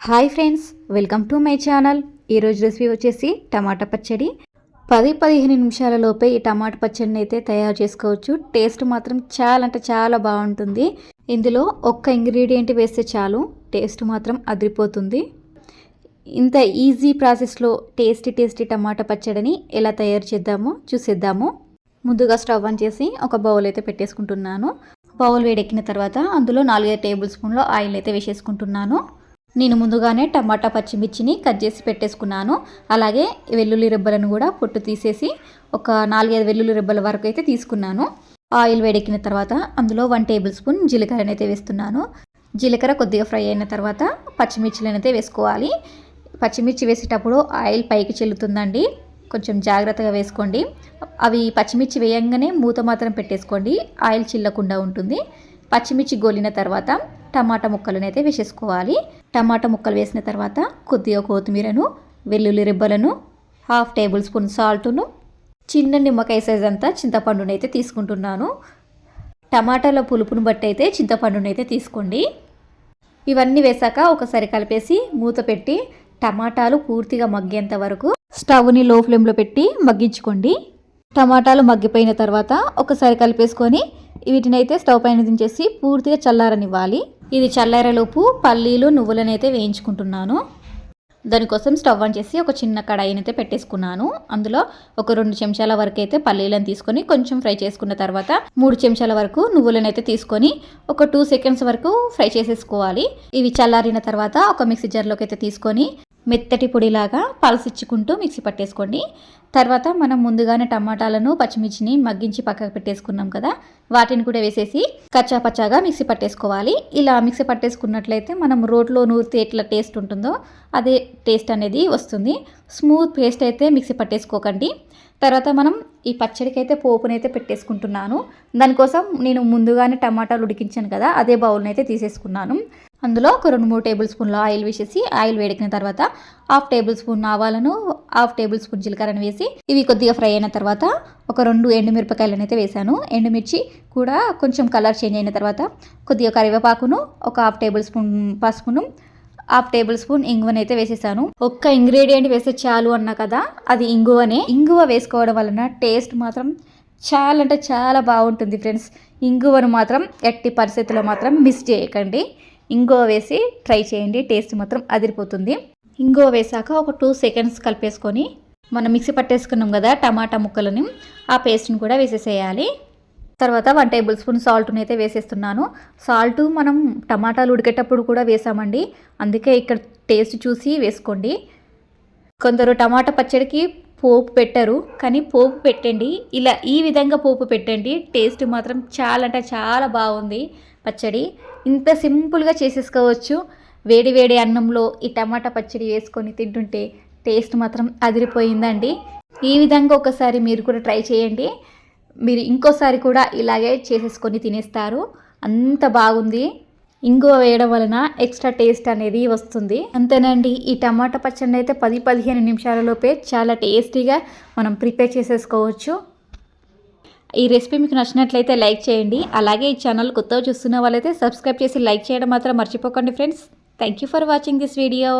Hi friends welcome to my channel. ఈరోజు recipe వచ్చేసి టమాటా పచ్చడి. పది పదిహేను నిమిషాల లోపే ఈ టమాటా పచ్చడిని అయితే తయారు చేసుకోవచ్చు. టేస్ట్ మాత్రం చాలా అంటే చాలా బాగుంటుంది. ఇందులో ఒక్క ఇంగ్రీడియంట్ వేస్తే చాలు టేస్ట్ మాత్రం అదిరిపోతుంది. ఇంత ఈజీ ప్రాసెస్లో టేస్టీ టేస్టీ టమాటా పచ్చడిని ఎలా తయారు చేద్దామో చూసేద్దాము. ముందుగా స్టవ్ ఆన్ చేసి ఒక బౌల్ అయితే పెట్టేసుకుంటున్నాను. బౌల్ వేడెక్కిన తర్వాత అందులో నాలుగైదు టేబుల్ స్పూన్లో ఆయిల్ అయితే వేసేసుకుంటున్నాను. నేను ముందుగానే టమాటా పచ్చిమిర్చిని కట్ చేసి పెట్టేసుకున్నాను. అలాగే వెల్లుల్లి రెబ్బలను కూడా పొట్టు తీసేసి ఒక నాలుగైదు వెల్లుల్లి రెబ్బల వరకు అయితే తీసుకున్నాను. ఆయిల్ వేడెక్కిన తర్వాత అందులో వన్ టేబుల్ స్పూన్ జీలకర్రని అయితే వేస్తున్నాను. జీలకర్ర కొద్దిగా ఫ్రై అయిన తర్వాత పచ్చిమిర్చిలను అయితే వేసుకోవాలి. పచ్చిమిర్చి వేసేటప్పుడు ఆయిల్ పైకి చెల్లుతుందండి. కొంచెం జాగ్రత్తగా వేసుకోండి. అవి పచ్చిమిర్చి వేయంగానే మూత మాత్రం పెట్టేసుకోండి. ఆయిల్ చిల్లకుండా ఉంటుంది. పచ్చిమిర్చి గోలిన తర్వాత టమాటా ముక్కలను అయితే వేసేసుకోవాలి. టమాటా ముక్కలు వేసిన తర్వాత కొద్దిగా కొత్తిమీరను వెల్లుల్లి రిబ్బలను హాఫ్ టేబుల్ స్పూన్ సాల్ట్ను చిన్న నిమ్మకాయ సైజ్ అంతా చింతపండును అయితే తీసుకుంటున్నాను. టమాటాల పులుపును బట్టి అయితే చింతపండును అయితే తీసుకోండి. ఇవన్నీ వేసాక ఒకసారి కలిపేసి మూత పెట్టి టమాటాలు పూర్తిగా మగ్గేంత వరకు స్టవ్ని లో ఫ్లేమ్లో పెట్టి మగ్గించుకోండి. టమాటాలు మగ్గిపోయిన తర్వాత ఒకసారి కలిపేసుకొని వీటిని అయితే స్టవ్ పైన దించేసి పూర్తిగా చల్లారనివ్వాలి. ఇది చల్లారేలోపు పల్లీలు నువ్వులను అయితే వేయించుకుంటున్నాను. దానికోసం స్టవ్ ఆన్ చేసి ఒక చిన్న కడాయిని అయితే పెట్టేసుకున్నాను. అందులో ఒక రెండు చెంచాల వరకు అయితే పల్లీలను తీసుకొని కొంచెం ఫ్రై చేసుకున్న తర్వాత మూడు చెంచాల వరకు నువ్వులను అయితే తీసుకొని ఒక టూ సెకండ్స్ వరకు ఫ్రై చేసేసుకోవాలి. ఇవి చల్లారిన తర్వాత ఒక మిక్సీ జార్లోకి అయితే తీసుకొని మెత్తటి పొడిలాగా పలసిచ్చుకుంటూ మిక్సీ పట్టేసుకోండి. తర్వాత మనం ముందుగానే టమాటాలను పచ్చిమిర్చిని మగ్గించి పక్కకు పెట్టేసుకున్నాం కదా వాటిని కూడా వేసేసి కచ్చా పచ్చాగా మిక్సీ పట్టేసుకోవాలి. ఇలా మిక్సీ పట్టేసుకున్నట్లయితే మనం రోట్లో నూరితే ఎట్లా టేస్ట్ ఉంటుందో అదే టేస్ట్ అనేది వస్తుంది. స్మూత్ పేస్ట్ అయితే మిక్సీ పట్టేసుకోకండి. తర్వాత మనం ఈ పచ్చడికి అయితే పోపునైతే పెట్టేసుకుంటున్నాను. దానికోసం నేను ముందుగానే టమాటాలు ఉడికించాను కదా అదే బౌల్ని అయితే తీసేసుకున్నాను. అందులో ఒక రెండు మూడు టేబుల్ స్పూన్ల ఆయిల్ వేసేసి ఆయిల్ వేడికిన తర్వాత హాఫ్ టేబుల్ స్పూన్ ఆవాలను హాఫ్ టేబుల్ స్పూన్ జీలకర్రను వేసి ఇవి కొద్దిగా ఫ్రై అయిన తర్వాత ఒక రెండు ఎండుమిరపకాయలను అయితే వేసాను. ఎండుమిర్చి కూడా కొంచెం కలర్ చేంజ్ అయిన తర్వాత కొద్దిగా కరివేపాకును ఒక హాఫ్ టేబుల్ స్పూన్ పసుపును హాఫ్ టేబుల్ స్పూన్ ఇంగువనైతే వేసేసాను. ఒక్క ఇంగ్రీడియంట్ వేస్తే చాలు అన్నా కదా అది ఇంగువనే. ఇంగువ వేసుకోవడం వలన టేస్ట్ మాత్రం చాలా అంటే చాలా బాగుంటుంది ఫ్రెండ్స్. ఇంగువను మాత్రం ఎట్టి పరిస్థితుల్లో మాత్రం మిస్ చేయకండి. ఇంగో వేసి ట్రై చేయండి టేస్ట్ మాత్రం అదిరిపోతుంది. ఇంగువ వేసాక ఒక టూ సెకండ్స్ కలిపేసుకొని మనం మిక్సీ పట్టేసుకున్నాం కదా టమాటా ముక్కలని ఆ పేస్ట్ని కూడా వేసేసేయాలి. తర్వాత వన్ టేబుల్ స్పూన్ సాల్ట్ని అయితే వేసేస్తున్నాను. సాల్ట్ మనం టమాటాలు ఉడికేటప్పుడు కూడా వేసామండి. అందుకే ఇక్కడ టేస్ట్ చూసి వేసుకోండి. కొందరు టమాటా పచ్చడికి పోపు పెట్టరు కానీ పోపు పెట్టండి. ఇలా ఈ విధంగా పోపు పెట్టండి టేస్ట్ మాత్రం చాలా అంటే చాలా బాగుంది పచ్చడి. ఇంత సింపుల్గా చేసేసుకోవచ్చు. వేడి వేడి అన్నంలో ఈ టమాటా పచ్చడి వేసుకొని తింటుంటే టేస్ట్ మాత్రం అదిరిపోయిందండి. ఈ విధంగా ఒకసారి మీరు కూడా ట్రై చేయండి. మీరు ఇంకోసారి కూడా ఇలాగే చేసేసుకొని తినేస్తారు. అంత బాగుంది. ఇంగువ వేయడం వలన ఎక్స్ట్రా టేస్ట్ అనేది వస్తుంది. అంతేనండి ఈ టమాటా పచ్చడి అయితే పది పదిహేను నిమిషాలలోపే చాలా టేస్టీగా మనం ప్రిపేర్ చేసేసుకోవచ్చు. ఈ రెసిపీ మీకు నచ్చినట్లయితే లైక్ చేయండి. అలాగే ఈ ఛానల్ కొత్తగా చూస్తున్న వాళ్ళైతే సబ్స్క్రైబ్ చేసి లైక్ చేయడం మాత్రం మర్చిపోకండి friends. Thank you for watching this video